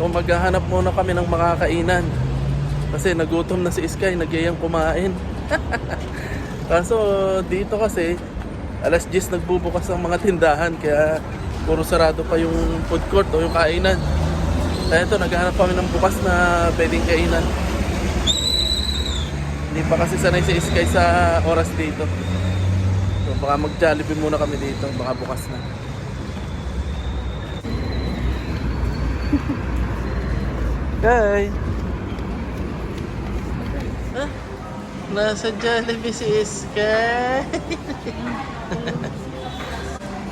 So maghahanap muna kami ng makakainan. Kasi nagutom na si Sky, nagyayang kumain. Kaso dito kasi alas 10 nagbubukas ang mga tindahan kaya puro sarado pa yung food court o yung kainan. Kaya ito, naghahanap kami ng bukas na pwedeng kainan. Hindi pa kasi sanay si Sky sa oras dito. So baka mag-jollibee muna kami dito, baka bukas na. Guy! Ah, nasa Jollibee si Sky.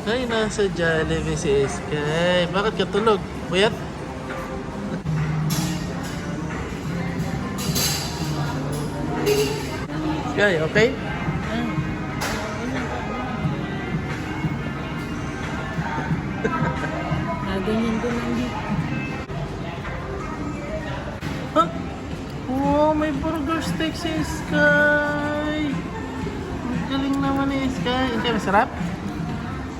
Ay, nasa Jollibee si Sky. Bakit ka tulog? Puyat? Sky, okay? Ah, ganyan din ang dito. Steak si Sky. Ang galing naman ni Sky. Hindi, masarap?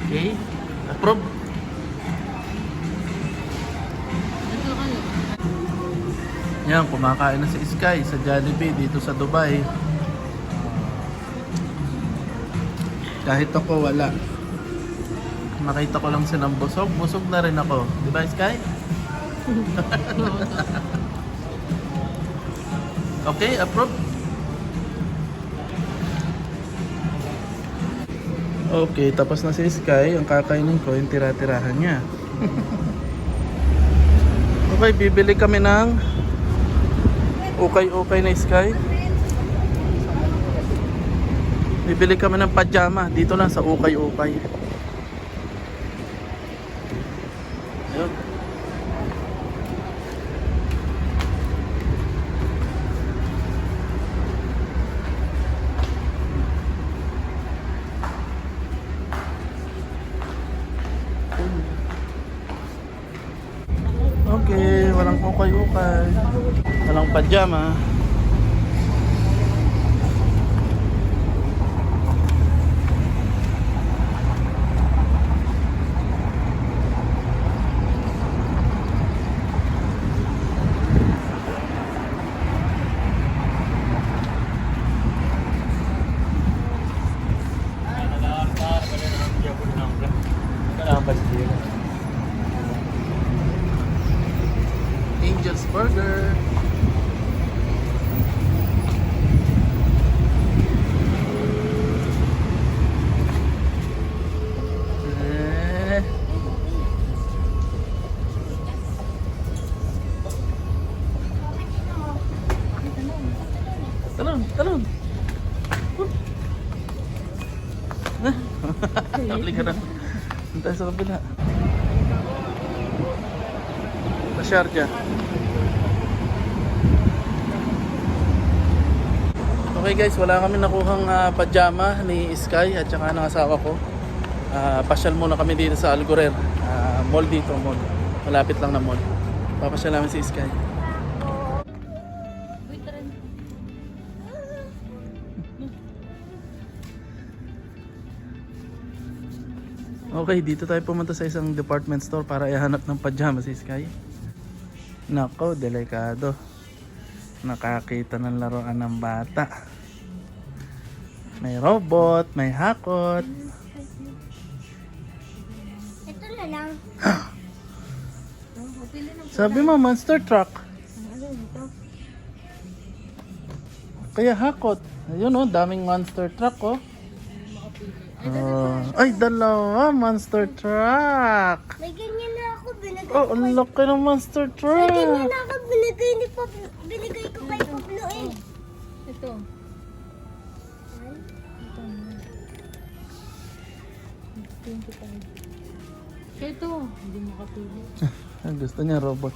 Okay. Approve. Yan, kumakain na si Sky sa Jollibee dito sa Dubai. Kahit ako wala. Nakita ko lang silang busog. Busog na rin ako. Di ba, Sky? Okay, approve. Okay, tapos na si Sky. Ang kakainin ko, yung tira-tirahan niya. okay, bibili kami ng ukay-ukay na Sky. Bibili kami ng pajama dito lang sa ukay-ukay. Ayun. Okay, walang ukay-ukay. Walang pajama. Angel's Burger. Eh. Talon, talon. Ah, Nakli ka na. Punta sa kabila. Sa Sharjah. Okay guys, wala kami nakuhang ah, pajama ni Sky at saka ng asawa ko. Ah, pasyal muna kami dito sa Algorer. Ah, mall dito, mall. Malapit lang na mall. Papasyal namin si Sky. Okay, dito tayo pumunta sa isang department store para ihanap ng pajama si Sky. Nako, delikado. Nakakita ng laruan ng bata. May robot, may hakot. Ito na lang. Sabi mo, monster truck. Kaya hakot. Ayun oh, daming monster truck oh. Oh, ay, dalawa, monster truck. May ganyan na ako. Binigay Oh, ang laki ng monster May truck. ganyan na ako. Binigay ni Pab Binigay ko kay Pablo eh. Ito. 25. Ito. Hindi makapili. Ah, Gusto niya robot.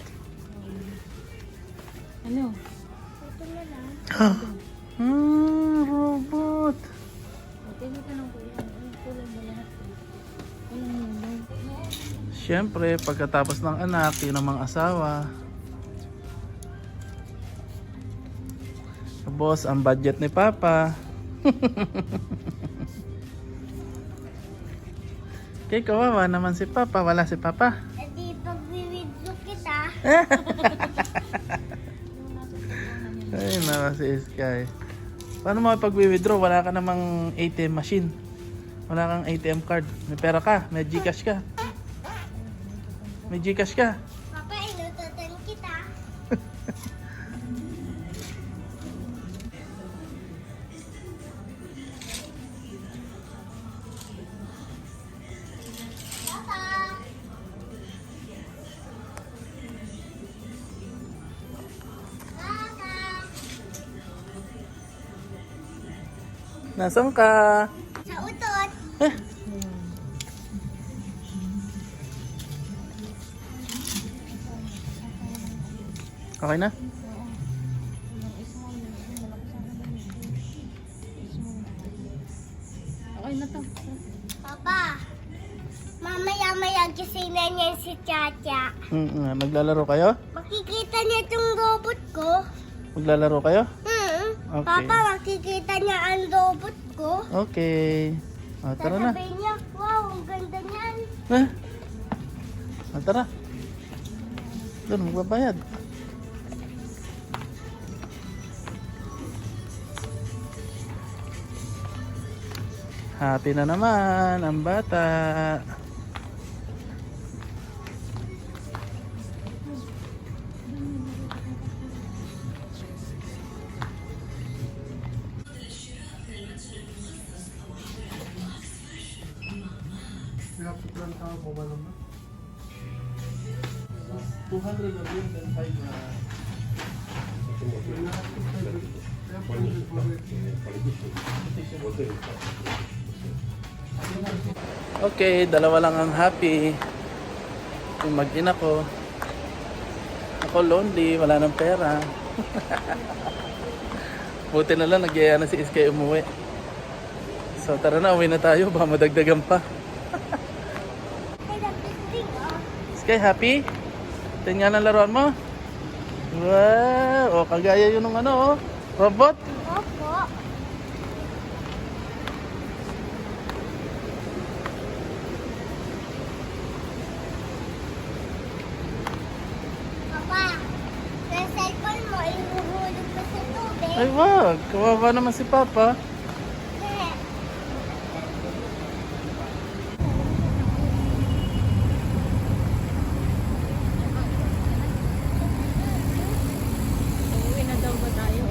Ano? Ito na lang. Hmm, robot. Okay mo ka ng kuya. Ano kulay mo lahat? eh? Ano yun? Siyempre, pagkatapos ng anak, yun ang mga asawa. Boss, ang budget ni Papa. Kay kawawa naman si Papa. Wala si Papa. E di pag-video kita, Ay, naman si Sky. Paano makapag-withdraw? Wala ka namang ATM machine. Wala kang ATM card. May pera ka. May Gcash ka. May Gcash ka. Nasaan ka? Sa utot. Eh. Okay na? Okay na to. Papa. Mamaya-maya gising na niyan si Chacha. Mm, naglalaro kayo? Makikita niya itong robot ko. Maglalaro kayo? Okay. Papa, makikita niya ang robot ko. Okay. O, tara na. Sasabihin niya, wow, ang ganda niyan. Eh. O, tara. Doon, magbabayad. Happy na naman ang bata. Two hundred of yun, then five na. Okay, dalawa lang ang happy. Yung mag-ina ko. Ako lonely, wala nang pera. Buti na lang, nagyaya na si Iskay umuwi. So tara na, uwi na tayo, baka madagdagan pa. Ay, nagtiting, oh. Sky, happy? Tingnan ang laruan mo? Wow! O, kagaya yun ng ano, oh. Robot? Opo. Papa, sa cellphone mo, ihuhulog pa sa tubig. Ay, wag. Kawawa naman si Papa. Eh, Uuwi na daw ba tayo?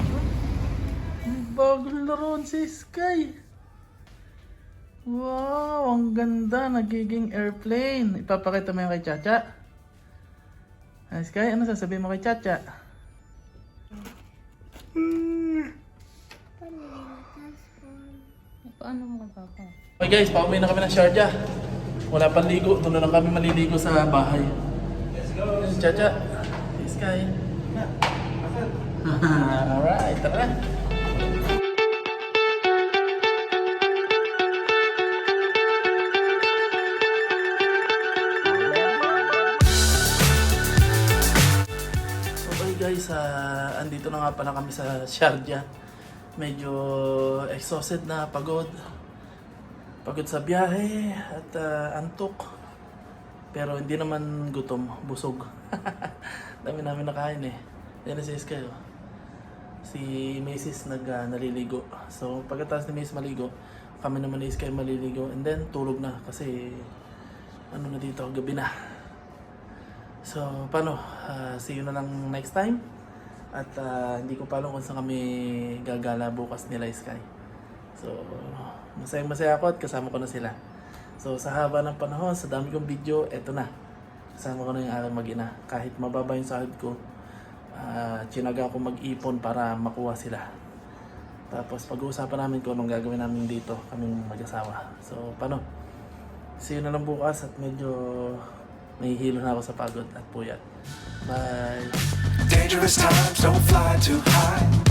Bagong laruan si Sky. Wow, ang ganda. Nagiging airplane. Ipapakita mo yan kay Chacha. Ay, Sky, ano sasabihin mo kay Chacha? Paano mo kay Papa? Okay guys, pauwi na kami ng Sharjah. Wala pang ligo. Doon na lang kami maliligo sa bahay. Let's go. Chacha. Si Sky. Alright, tara. Ah, andito na nga pala kami sa Sharjah. Medyo exhausted na, pagod. Pagod sa biyahe at ah, antok. Pero hindi naman gutom, busog. Dami namin nakain eh. Yan si Iskay. Si Macy's nag ah, naliligo. So pagkatapos ni Macy's maligo, kami naman ni Iskay maliligo and then tulog na kasi ano na dito, gabi na. So, paano? Ah, see you na lang next time. At ah, hindi ko pa alam kung saan kami gagala bukas nila Sky. So, masayang masaya ako at kasama ko na sila. So, sa haba ng panahon, sa dami kong video, eto na. Kasama ko na yung aking mag-ina. Kahit mababa yung sahod ko, ah, tsinaga ko mag-ipon para makuha sila. Tapos pag-uusapan namin kung anong gagawin namin dito, kaming mag-asawa. So, paano? See you na lang bukas at medyo nahihilo na ako sa pagod at puyat. Bye! Dangerous times, don't fly too high.